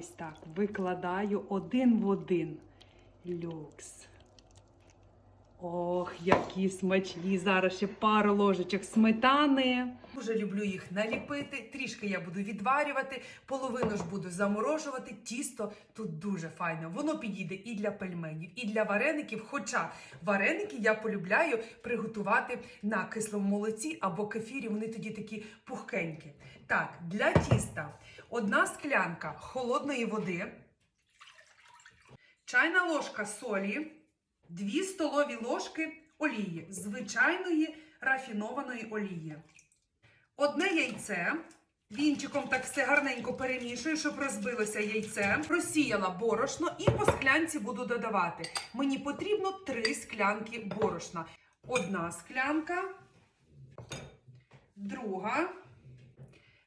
Ось так. Викладаю один в один. Люкс. Ох, які смачні. Зараз ще пару ложечок сметани. Дуже люблю їх наліпити. Трішки я буду відварювати, половину ж буду заморожувати. Тісто тут дуже файно. Воно підійде і для пельменів, і для вареників. Хоча вареники я полюбляю приготувати на кислому молоці або кефірі. Вони тоді такі пухкенькі. Так, для тіста одна склянка холодної води, чайна ложка солі, 2 столові ложки олії, звичайної рафінованої олії. Одне яйце. Вінчиком так все гарненько перемішую, щоб розбилося яйце. Просіяла борошно і по склянці буду додавати. Мені потрібно три склянки борошна. Одна склянка, друга,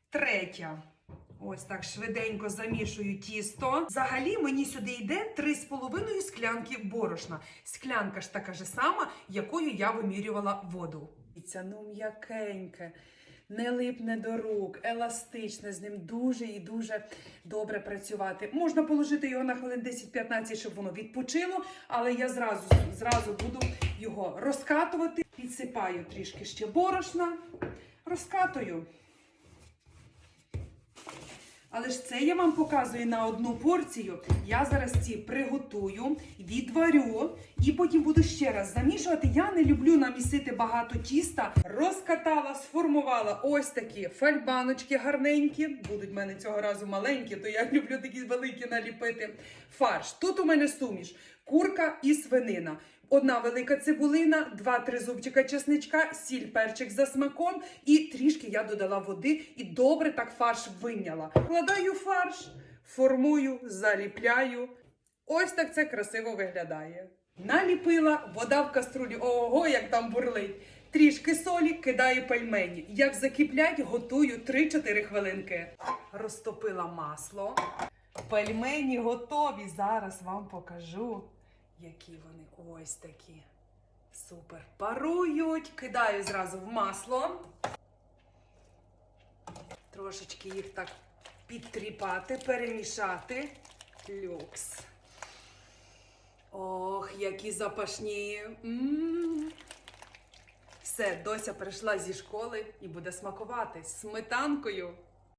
третя. Ось так швиденько замішую тісто. Взагалі мені сюди йде 3,5 склянки борошна. Склянка ж така ж сама, якою я вимірювала воду. Це ну м'якеньке, не липне до рук, еластичне, з ним дуже і дуже добре працювати. Можна положити його на хвилин 10-15, щоб воно відпочило, але я зразу, зразу буду його розкатувати. Підсипаю трішки ще борошна, розкатую. Але ж це я вам показую на одну порцію. Я зараз ці приготую, відварю і потім буду ще раз замішувати. Я не люблю намісити багато тіста. Розкатала, сформувала ось такі фальбаночки гарненькі. Будуть в мене цього разу маленькі, то я люблю такі великі наліпити. Фарш. Тут у мене суміш. Курка і свинина. Одна велика цибулина, два-три зубчика чесничка, сіль, перчик за смаком, і трішки я додала води і добре так фарш виняла. Кладаю фарш, формую, заліпляю. Ось так це красиво виглядає. Наліпила, вода в каструлі. Ого, як там бурлить. Трішки солі, кидаю пельмені. Як закиплять, готую 3-4 хвилинки. Розтопила масло. Пельмені готові. Зараз вам покажу, які вони ось такі. Супер. Парують. Кидаю зразу в масло. Трошечки їх так підтріпати, перемішати. Люкс. Ох, які запашні. М. Все, дося прийшла зі школи і буде смакувати сметанкою.